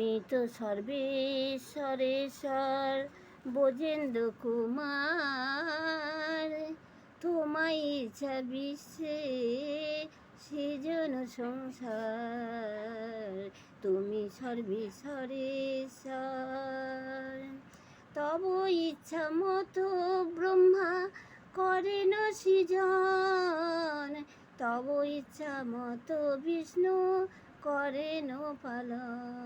তুমি তো সর্বেশ্বরেশ্বর বোজেন্দ্র কুমার, তোমায় ইচ্ছা বিশ্বে সৃজন সংসার। তুমি সর্বেশ্বরেশ্বর তব ইচ্ছা মতো ব্রহ্মা করেন সৃজন। তব ইচ্ছা মতো বিষ্ণু করেন পালন।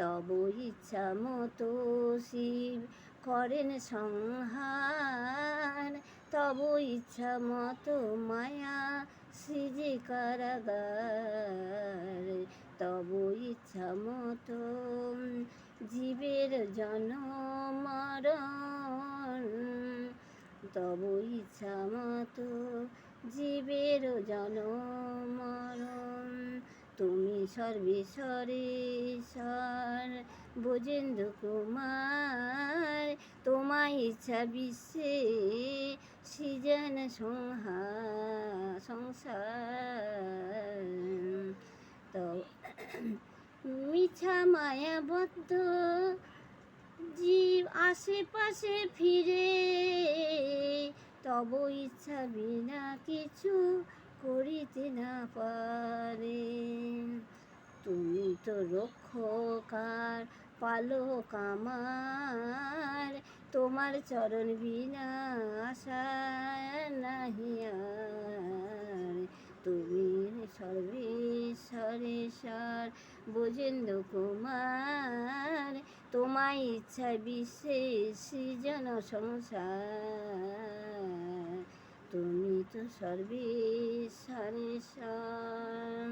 তব ইচ্ছা মতো শিব করেন সংহার। তব ইচ্ছা মতো মায়া সৃজে কারাগার। তব ইচ্ছা মতো জীবের জন্ম মরণ। তব ইচ্ছা মতো জীবের জন্ম মরণ। তুমি সর্বেশ্বরেশ্বর বোজেন্দ্র কুমার, তোমায় ইচ্ছা বিশ্বে সৃজন সংহার সংসার। তো মিছা মায়াবদ্ধ জীব আশেপাশে ফিরে, তব ইচ্ছা বিনা কিছু করিতে না পারে। তুমি তো রক্ষকার, পালক আমার। তোমার চরণ বিনা আশা নাহি আর। তুমি সর্বেশ্বরেশ্বর, বোজেন্দ্র কুমার। তোমায় ইচ্ছা বিশেষ সৃজন সংসার তো সর্বেশ্বরেশ্বর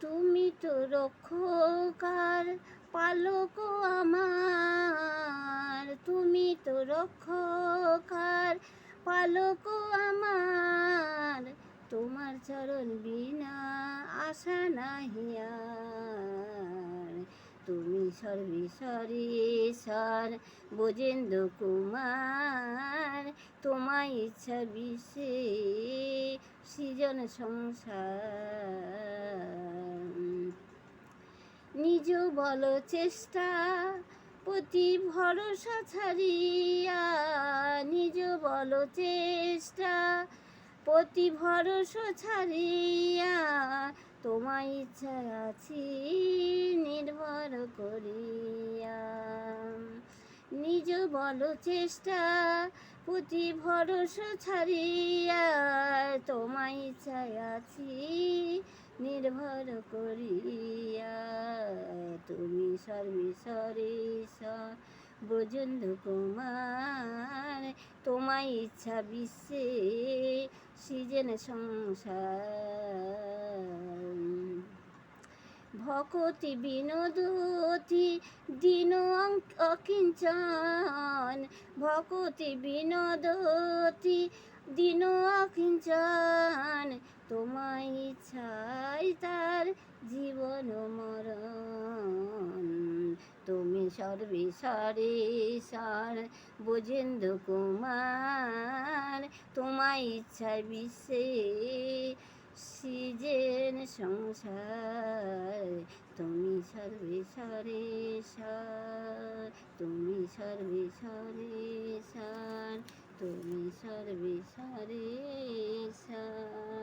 তুমি তো রক্ষকার, পালক আমার। তুমি তো রক্ষকার, পালক আমার। তোমার চরণ বিনা আশা নাহি আর। তুমি সর্বেশ্বরেশ্বর বোজেন্দ্র কুমার। তোমায় ইচ্ছা বিশ্বে সৃজন সংসার। নিজ বল চেষ্টা, প্রতি ভরসা ছাড়িয়া নিজ বল চেষ্টা, প্রতি ভরসা ছাড়িয়া তোমায় ইচ্ছা আছি নির্ভর করিয়া। নিজ বল চেষ্টা প্রতি ভরসা ছাড়িয়া তোমায় ইচ্ছায় আছি, নির্ভর করিয়া। তুমি সর্বেশ্বরেশ্বর ব্রজেন্দ্র কুমার, তোমায় ইচ্ছা বিশ্বে, সৃজন সংসার। ভকতি বিনোদতি দিন অকিঞ্চন। ভকতি বিনোদতি দিন অকিঞ্চন। তোমায় ইচ্ছাই তার জীবন মরণ। তুমি সর্বেশ্বরে সর্বেশ্বরেশ্বর বোজেন্দ্র কুমার। তোমায় ইচ্ছায় বিশ্বে সৃজেন সংসার তুমি সর্বে সর্বেশ্বরেশ্বর তুমি সর্বে সর্বেশ্বরেশ্বর তুমি সর্বে সর্বেশ্বরেশ্বর